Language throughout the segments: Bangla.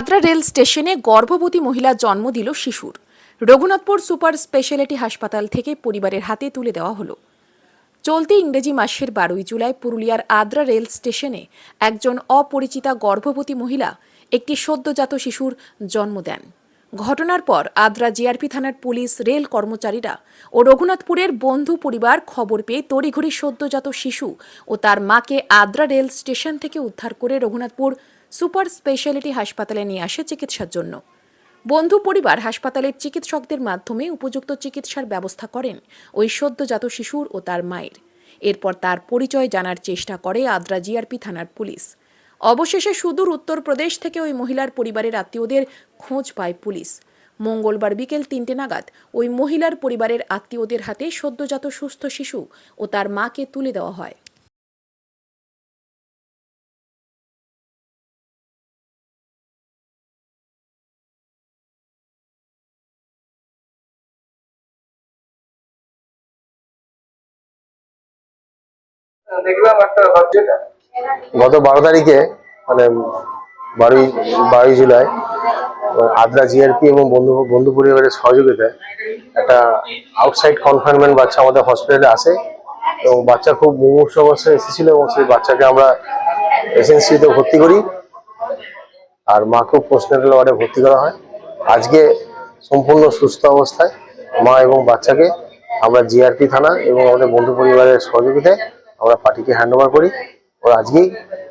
আদ্রা রেল স্টেশনে গর্ভবতী মহিলা জন্ম দিল শিশুর। রঘুনাথপুর সুপার স্পেশালিটি হাসপাতাল থেকে পরিবারের হাতে তুলে দেওয়া হলো। চলতি ইংরেজি মাসের বারোই জুলাই পুরুলিয়ার আদ্রা রেল স্টেশনে একজন অপরিচিতা গর্ভবতী মহিলা একটি সদ্যজাত শিশুর জন্ম দেন। ঘটনার পর আদ্রা জিআরপি থানার পুলিশ, রেল কর্মচারীরা ও রঘুনাথপুরের বন্ধু পরিবার খবর পেয়ে তড়িঘড়ি সদ্যজাত শিশু ও তার মাকে আদ্রা রেল স্টেশন থেকে উদ্ধার করে রঘুনাথপুর সুপার স্পেশালিটি হাসপাতালে নিয়ে আসে চিকিৎসার জন্য। বন্ধু পরিবার হাসপাতালের চিকিৎসকদের মাধ্যমে উপযুক্ত চিকিৎসার ব্যবস্থা করেন ওই সদ্যজাত শিশুর ও তার মায়ের। এরপর তার পরিচয় জানার চেষ্টা করে আদ্রা জিআরপি থানার পুলিশ। অবশেষে সুদূর উত্তরপ্রদেশ থেকে ওই মহিলার পরিবারের আত্মীয়দের খোঁজ পায় পুলিশ। মঙ্গলবার বিকেল তিনটে নাগাদ ওই মহিলার পরিবারের আত্মীয়দের হাতে সদ্যজাত সুস্থ শিশু ও তার মাকে তুলে দেওয়া হয়। দেখলাম একটা গত বারো তারিখে মানে বারোই বারোই জুলাই, আদ্রা জিআরপি এবং বন্ধু বন্ধু পরিবারের সহযোগিতায় একটা আউটসাইড কনফাইনমেন্ট বাচ্চা আমাদের হসপিটালে আসে এবং বাচ্চা খুব মুমূর্ষ অবস্থায় এসেছিল এবং সেই বাচ্চাকে আমরা এসএনসিতে ভর্তি করি। আর মাকেও পোস্টনাটাল ওয়ার্ডে ভর্তি করা হয়। আজকে সম্পূর্ণ সুস্থ অবস্থায় মা এবং বাচ্চাকে আমরা জিআরপি থানা এবং আমাদের বন্ধু পরিবারের সহযোগিতায় আমরা পার্টিকে হ্যান্ড করি। ওরা আজকেই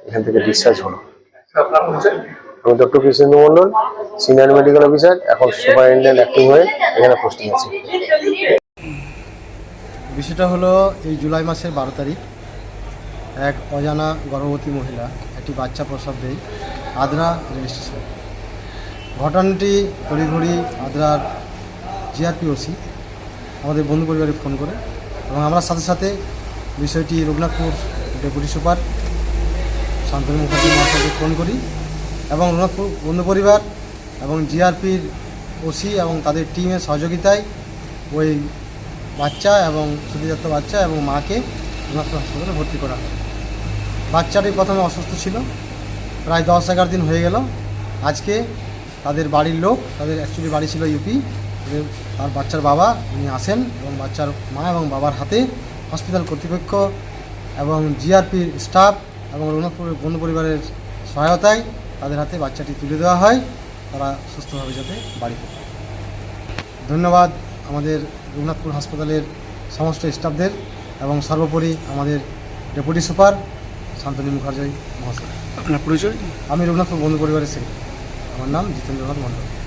এখান থেকে ডিসচার্জ হলো। আমি doctor Krishnendu Mondal senior medical officer এখন সুপারিনটেন্ডেন্ট অ্যাক্টিং হয়ে এখানে পোস্টিং আছে। বিষয়টা হলো, এই জুলাই মাসের বারো তারিখ, এক অজানা গর্ভবতী মহিলা একটি বাচ্চা প্রসব দেয় আদ্রা রেল স্টেশন ঘটনাটি তড়িঘড়ি আদ্রার জিআরপিওসি, আমাদের বন্ধু পরিবারে ফোন করে এবং আমরা সাথে সাথে বিষয়টি রঘুনাথপুর ডেপুটি সুপার শান্তনু মুখার্জি মহাশয়কে ফোন করি এবং রঘুনাথপুর বন্ধু পরিবার এবং জিআরপির ওসি এবং তাদের টিমের সহযোগিতায় ওই বাচ্চা এবং সুতিজাত বাচ্চা এবং মাকে রঘুনাথপুর হাসপাতালে ভর্তি করা হয়। বাচ্চাটি প্রথমে অসুস্থ ছিল। প্রায় দশ এগারো দিন হয়ে গেল। আজকে তাদের বাড়ির লোক, তাদের অ্যাকচুয়ালি বাড়ি ছিল ইউপি তার বাচ্চার বাবা উনি আসেন এবং বাচ্চার মা এবং বাবার হাতে হসপিটাল কর্তৃপক্ষ এবং জিআরপির স্টাফ এবং রঘুনাথপুরের বন্ধু পরিবারের সহায়তায় তাদের হাতে বাচ্চাটি তুলে দেওয়া হয়। তারা সুস্থভাবে যাতে বাড়ি ফেরে ধন্যবাদ আমাদের রঘুনাথপুর হাসপাতালের সমস্ত স্টাফদের এবং সর্বোপরি আমাদের ডেপুটি সুপার শান্তনী মুখার্জি মহাশয়। আপনার পরিচয়? আমি রঘুনাথপুর বন্ধু পরিবারের সেক্রেটারি। আমার নাম জিতেন্দ্রনাথ মণ্ডল।